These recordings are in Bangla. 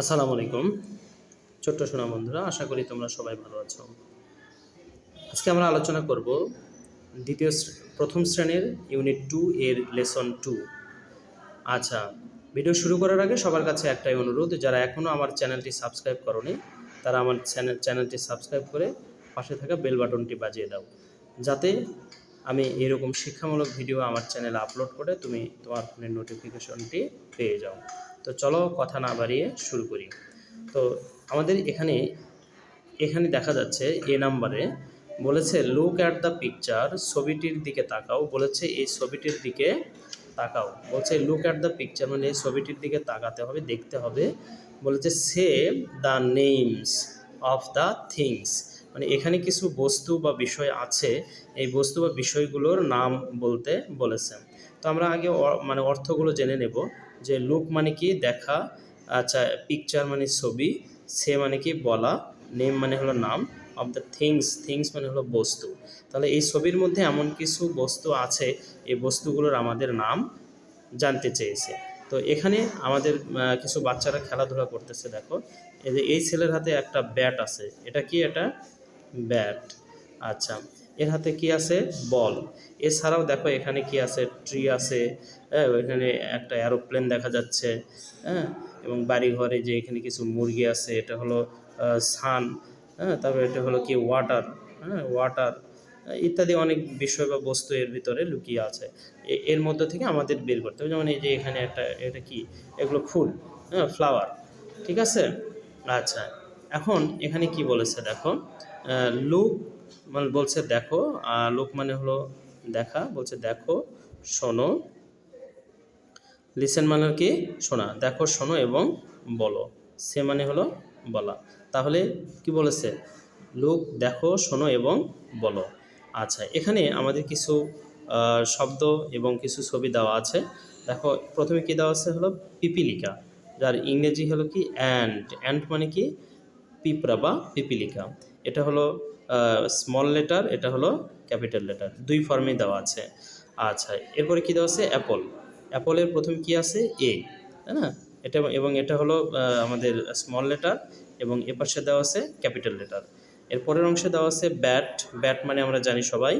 আসসালামু আলাইকুম। ছোট্ট সোনা বন্ধুরা, আশা করি তোমরা সবাই ভালো আছো। আজকে আমরা আলোচনা করব দ্বিতীয় প্রথম শ্রেণির ইউনিট টু এর লেসন টু। আচ্ছা ভিডিও শুরু করার আগে সবার কাছে একটাই অনুরোধ, যারা এখনও আমার চ্যানেলটি সাবস্ক্রাইব করনি, তারা আমার চ্যানেল, চ্যানেলটি সাবস্ক্রাইব করে পাশে থাকা বেল বাটনটি বাজিয়ে দাও। যাতে আমি এরকম শিক্ষামূলক ভিডিও আমার চ্যানেলে আপলোড করে তুমি তোমার ফোনের নোটিফিকেশনটি পেয়ে যাও। তো চলো কথা না বাড়িয়ে শুরু করি। তো আমাদের এখানে এখানে দেখা যাচ্ছে এ নাম্বারে বলেছে লুক অ্যাট দ্য পিকচার ছবিটির দিকে তাকাও। বলেছে, এই ছবিটির দিকে তাকাও। বলছে লুক অ্যাট দ্য পিকচার মানে এই ছবিটির দিকে তাকাতে হবে, দেখতে হবে। বলেছে সে the names of the things মানে এখানে কিছু বস্তু বা বিষয় আছে, এই বস্তু বা বিষয়গুলোর নাম বলতে বলেছে। তো আমরা আগে মানে অর্থগুলো জেনে নেব। যে লুক মানে কি দেখা আচ্ছা পিকচার মানে ছবি, সে মানে কি বলা নেম মানে হলো নাম অফ দ্য থিংস থিংস মানে হলো বস্তু। তাহলে এই ছবির মধ্যে এমন কিছু বস্তু আছে, এই বস্তুগুলোর আমাদের নাম জানতে চেয়েছে। তো এখানে আমাদের কিছু বাচ্চারা খেলাধুলা করতেছে, দেখো। এই যে এই ছেলের হাতে একটা ব্যাট আছে। এটা কি এটা? ব্যাট আচ্ছা এর হাতে কি আছে? বল। এছাড়াও দেখো এখানে কি আছে? ট্রি আছে হ্যাঁ এখানে একটা অ্যারোপ্লেন দেখা যাচ্ছে হ্যাঁ এবং বাড়ি ঘরে যে এখানে কিছু মুরগি আছে, এটা হলো সান হ্যাঁ তারপরে এটা হলো কি? ওয়াটার হ্যাঁ ওয়াটার ইত্যাদি অনেক বিষয় বা বস্তু এর ভিতরে লুকিয়ে আছে। এর মধ্যে থেকে আমাদের বের করতে হবে। যেমন এই যে এখানে একটা, এটা কি? এগুলো ফুল হ্যাঁ ফ্লাওয়ার ঠিক আছে? আচ্ছা এখন এখানে কি বলেছে দেখো? লুক মানে বলছে দেখো লোক মানে হলো দেখা, বলছে দেখো, শোনো। লিসেন মানে কি? শোনা, দেখো, শোনো এবং বলো। সে মানে হলো বলা। তাহলে কি বলেছে? লোক, দেখো, শোনো এবং বলো। আচ্ছা এখানে আমাদের কিছু শব্দ এবং কিছু ছবি দেওয়া আছে। দেখো, প্রথমে কি দেওয়া আছে? হলো পিপিলিকা। যার ইংরেজি হলো কি? অ্যান্ড। অ্যান্ড মানে কি? পিঁপড়া বা পিপিলিকা। এটা হলো স্মল লেটার এটা হলো ক্যাপিটাল লেটার দুই ফর্মে দেওয়া আছে। আচ্ছা এরপরে কি দেওয়া আছে? অ্যাপল অ্যাপলের প্রথম কি আছে? এ তাই না? এটা এবং এটা হলো আমাদের স্মল লেটার এবং এ পাশে দেওয়া আছে ক্যাপিটাল লেটার এর পরের অংশে দেওয়া আছে ব্যাট ব্যাট মানে আমরা জানি সবাই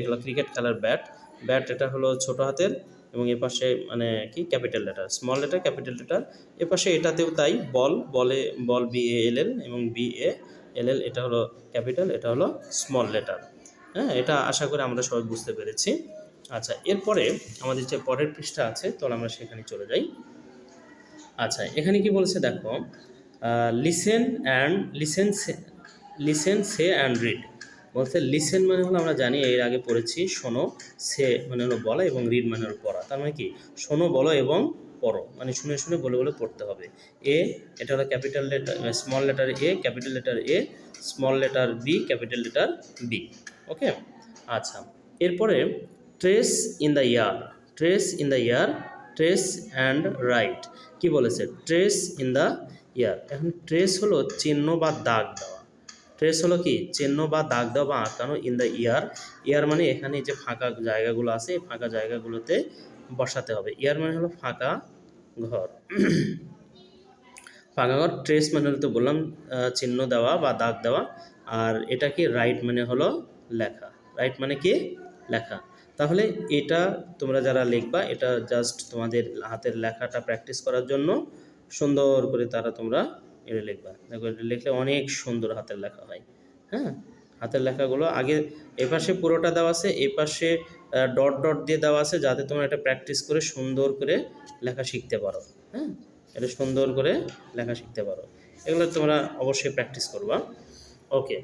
এগুলো ক্রিকেট খেলার ব্যাট ব্যাট এটা হলো ছোট হাতের এবং এ পাশে মানে কি? Capital letter small letter capital letter এ পাশে এটাতেও তাই বল বলে বল বি এ এল এল এবং বি এ এল এল এটা হলো ক্যাপিটাল, এটা হলো স্মল লেটার। হ্যাঁ এটা আশা করি আমরা সবাই বুঝতে পেরেছি। আচ্ছা এরপরে আমাদের যে পরের পৃষ্ঠা আছে, তাহলে আমরা সেখানে চলে যাই। আচ্ছা এখানে কি বলছে দেখো listen and listen listen say and read বলছে লিসেন মানে হলো আমরা জানি এর আগে পড়েছি, শোনো সে মানে হলো বলা এবং রিড মানে হলো পড়া। তার মানে কি? শোনো, বলো এবং পড়ো। মানে শুনে শুনে বলে বলে পড়তে হবে। এ, এটা হলো capital letter small letter A, capital letter A small letter B capital letter B okay আচ্ছা এরপরে trace in the air trace in the air trace and write কি বলেছে? ট্রেস ইন দ্য ইয়ার এখন ট্রেস হলো চিহ্ন বা দাগ দেওয়া। ট্রেস হলো কি? চিহ্ন বা দাগ দেওয়া বা আঁকানো ইন দ্য ইয়ার ইয়ার মানে এখানে যে ফাঁকা জায়গাগুলো আছে, এই ফাঁকা জায়গাগুলোতে বসাতে হবে। ইয়ার মানে হলো ফাঁকা ঘর। ফাঁকা ঘর ট্রেস মানে তো বললাম চিহ্ন দেওয়া বা দাগ দেওয়া। আর এটা কি রাইট মানে হলো লেখা। রাইট মানে কি? লেখা। তাহলে এটা তোমরা যারা লিখবা, এটা জাস্ট তোমাদের হাতের লেখাটা প্র্যাকটিস করার জন্য সুন্দর করে তারা তোমরা এটা লিখবা। দেখো, এটা লিখলে অনেক সুন্দর হাতের লেখা হয়। হ্যাঁ? হাতের লেখাগুলো। আগে এপাশে পুরোটা দেওয়া আছে এপাশে ডট ডট দিয়ে দেওয়া আছে যাতে তোমরা এটা প্র্যাকটিস করে সুন্দর করে লেখা শিখতে পারো। হ্যাঁ? এটা সুন্দর করে লেখা শিখতে পারো। এগুলো তোমরা অবশ্যই প্র্যাকটিস করবা। ওকে।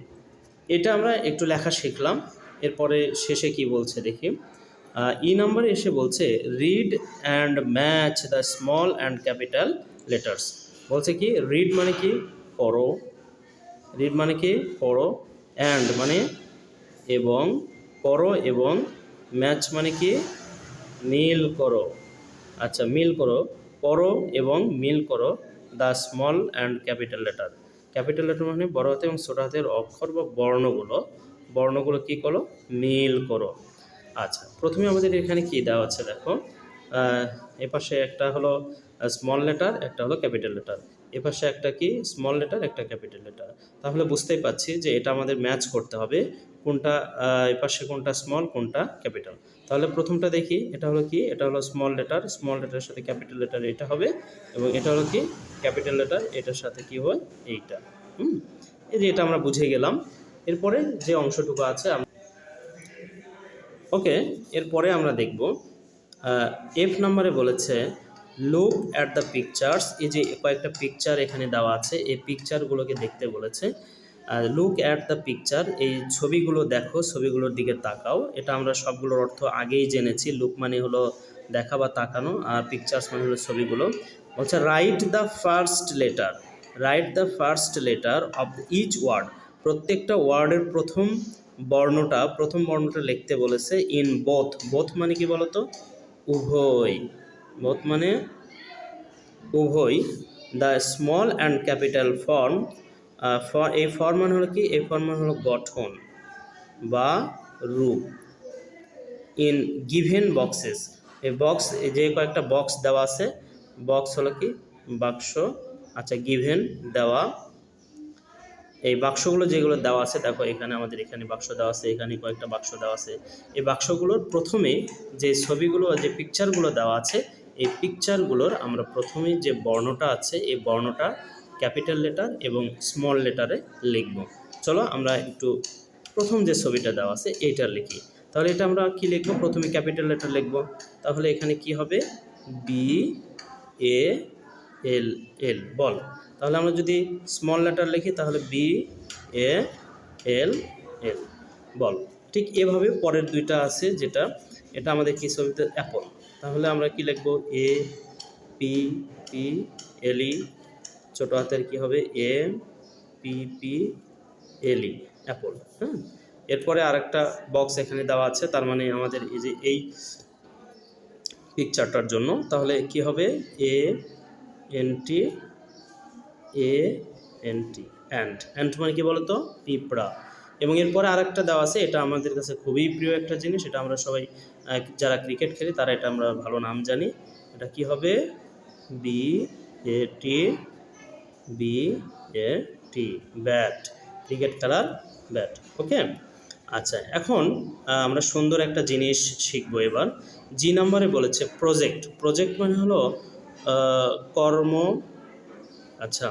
এটা আমরা একটু লেখা শিখলাম। এরপরে শেষে কি বলছে দেখি। ই নাম্বারে এসে বলছে, read and match the small and capital letters. বলছে কি, রিড মানে কি? পড়ো। রিড মানে কি? পড়ো। অ্যান্ড মানে এবং পড়ো এবং ম্যাচ মানে কি? মিল করো। আচ্ছা মিল করো। পড়ো এবং মিল করো। The small and capital letter capital letter মানে বড় হাতে এবং ছোটো হাতের অক্ষর বা বর্ণগুলো। বর্ণগুলো কি করো? মিল করো। আচ্ছা প্রথমে আমাদের এখানে কি দেওয়া আছে দেখো? এপাশে একটা হলো স্মল লেটার একটা হলো ক্যাপিটাল লেটার এ পাশে একটা কি? স্মল লেটার একটা ক্যাপিটাল লেটার তাহলে বুঝতেই পারছি যে এটা আমাদের ম্যাচ করতে হবে কোনটা আহ, এ পাশে কোনটা স্মল কোনটা ক্যাপিটাল তাহলে প্রথমটা দেখি এটা হলো কি? এটা হলো স্মল লেটার স্মল লেটারের সাথে ক্যাপিটাল লেটার এটা হবে এবং এটা হলো কি? ক্যাপিটাল লেটার এটার সাথে কি হয়? এইটা। হুম? এই যে এটা আমরা বুঝে গেলাম। এরপরে যে অংশটুকু আছে ওকে এরপরে আমরা দেখব এফ নাম্বারে বলেছে লুক অ্যাট দ্য পিকচার্স এই যে কয়েকটা পিকচার এখানে দেওয়া আছে, এই পিকচারগুলোকে দেখতে বলেছে। লুক অ্যাট দ্য পিকচার এই ছবিগুলো দেখো, ছবিগুলোর দিকে তাকাও। এটা আমরা সবগুলোর অর্থ আগেই জেনেছি। লুক মানে হলো দেখা বা তাকানো, আর পিকচার্স মানে হলো ছবিগুলো। বলছে write the first letter write the first letter of each word প্রত্যেকটা ওয়ার্ডের প্রথম বর্ণটা প্রথম বর্ণটা লিখতে বলেছে ইন বোথ বোথ মানে কি বলতো? উভয়। বোথ মানে উভয় the small and capital form এই ফর্ম মানে হলো কি? এই ফর্ম মানে হলো গঠন বা রূপ ইন গিভেন বক্সেস এই বক্স যে কয়েকটা বক্স দেওয়া আছে বক্স হলো কি? বাক্স। আচ্ছা গিভেন দেওয়া। এই বাক্সগুলো যেগুলো দেওয়া আছে, দেখো এখানে আমাদের এখানে বাক্স দেওয়া আছে, এখানে কয়েকটা বাক্স দেওয়া আছে। এই বাক্সগুলোর প্রথমে যে ছবিগুলো, যে পিকচারগুলো দেওয়া আছে এই পিকচারগুলোর আমরা প্রথমে যে বর্ণটা আছে, এই বর্ণটা ক্যাপিটাল লেটার এবং স্মল লেটারে লিখব। চলো আমরা একটু প্রথম যে ছবিটা দেওয়া আছে, এইটা লিখি। তাহলে এটা আমরা কি লিখব? প্রথমে ক্যাপিটাল লেটার লিখব। তাহলে এখানে কি হবে? B A L L ball. তাহলে আমরা যদি স্মল লেটার লিখি, তাহলে বি এ এল এল বল। ঠিক এভাবে পরের দুইটা আছে যেটা, এটা আমাদের কি ছবিতে অ্যাপল তাহলে আমরা কি লিখব? এ পি পি এল ই ছোটো হাতের কি হবে? A P P L E apple হ্যাঁ এরপরে আরেকটা বক্স এখানে দেওয়া আছে, তার মানে আমাদের এই যে এই পিকচারটার জন্য, তাহলে কি হবে? A N T A N T ant ant মানে কি বলতো? পিঁপড়া। এবং এরপরে আরেকটা দেওয়া আছে, এটা আমাদের কাছে খুবই প্রিয় একটা জিনিস, এটা আমরা সবাই যারা ক্রিকেট খেলে, তারা এটা আমরা ভালো নাম জানি। এটা কি হবে? B A T, B A T, bat. Cricket খেলার ব্যাট ওকে আচ্ছা এখন আমরা সুন্দর একটা জিনিস শিখব এবার। জি নাম্বারে বলেছে প্রজেক্ট প্রজেক্ট মানে হলো কর্ম আচ্ছা।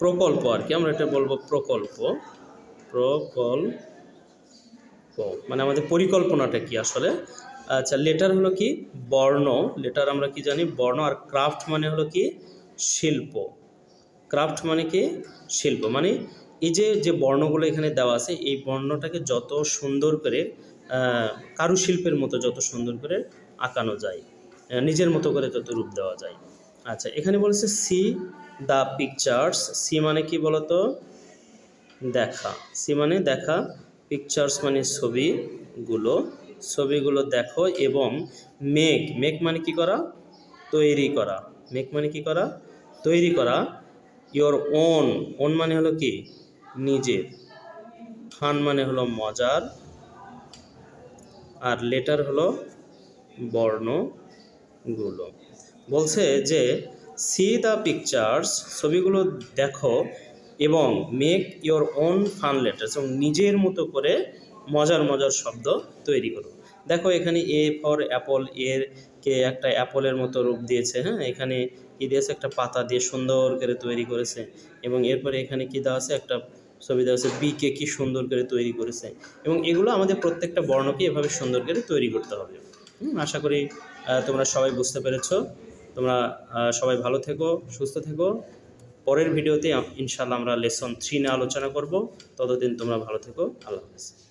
প্রকল্প আর কি, আমরা এটা বলব প্রকল্প। প্রকল্প। মানে আমাদের পরিকল্পনাটা কি আসলে? আচ্ছা লেটার হলো কি? বর্ণ। লেটার আমরা কি জানি? বর্ণ আর ক্রাফট মানে হলো কি? শিল্প। ক্রাফট মানে কি? শিল্প। মানে এই যে যে বর্ণগুলো এখানে দেওয়া আছে, এই বর্ণটাকে যত সুন্দর করে কারুশিল্পের মতো যত সুন্দর করে আঁকানো যায় নিজের মতো করে যত রূপ দেওয়া যায়। আচ্ছা এখানে বলেছে সি দ্য পিকচার্স সি মানে কি বলতো? দেখা। সি মানে দেখা পিকচার্স মানে ছবিগুলো। ছবিগুলো দেখো এবং মেক মেক মানে কি করা? তৈরি করা। মেক মানে কি করা? তৈরি করা। ইয়োর ওন ওন মানে হলো কি? নিজের। ফান মানে হলো মজার। আর লেটার হলো বর্ণগুলো। বলছে যে সি দ্য পিকচার্স ছবিগুলো দেখো এবং make your own fun letters এবং নিজের মতো করে মজার মজার শব্দ তৈরি করো। দেখো এখানে এ ফর অ্যাপল এর কে একটা অ্যাপলের মতো রূপ দিয়েছে হ্যাঁ? এখানে কি দিয়েছে? একটা পাতা দিয়ে সুন্দর করে তৈরি করেছে, এবং এরপরে এখানে কি দেওয়া আছে? একটা ছবি দেওয়া আছে বিকে কি সুন্দর করে তৈরি করেছে, এবং এগুলো আমাদের প্রত্যেকটা বর্ণকে এভাবে সুন্দর করে তৈরি করতে হবে। আশা করি তোমরা সবাই বুঝতে পেরেছ। তোমরা সবাই ভালো থেকো, সুস্থ থেকো। পরের ভিডিওতে ইনশাল্লাহ আমরা লেসন থ্রি নিয়ে আলোচনা করব। ততদিন তোমরা ভালো থেকো। আল্লাহ হাফেজ।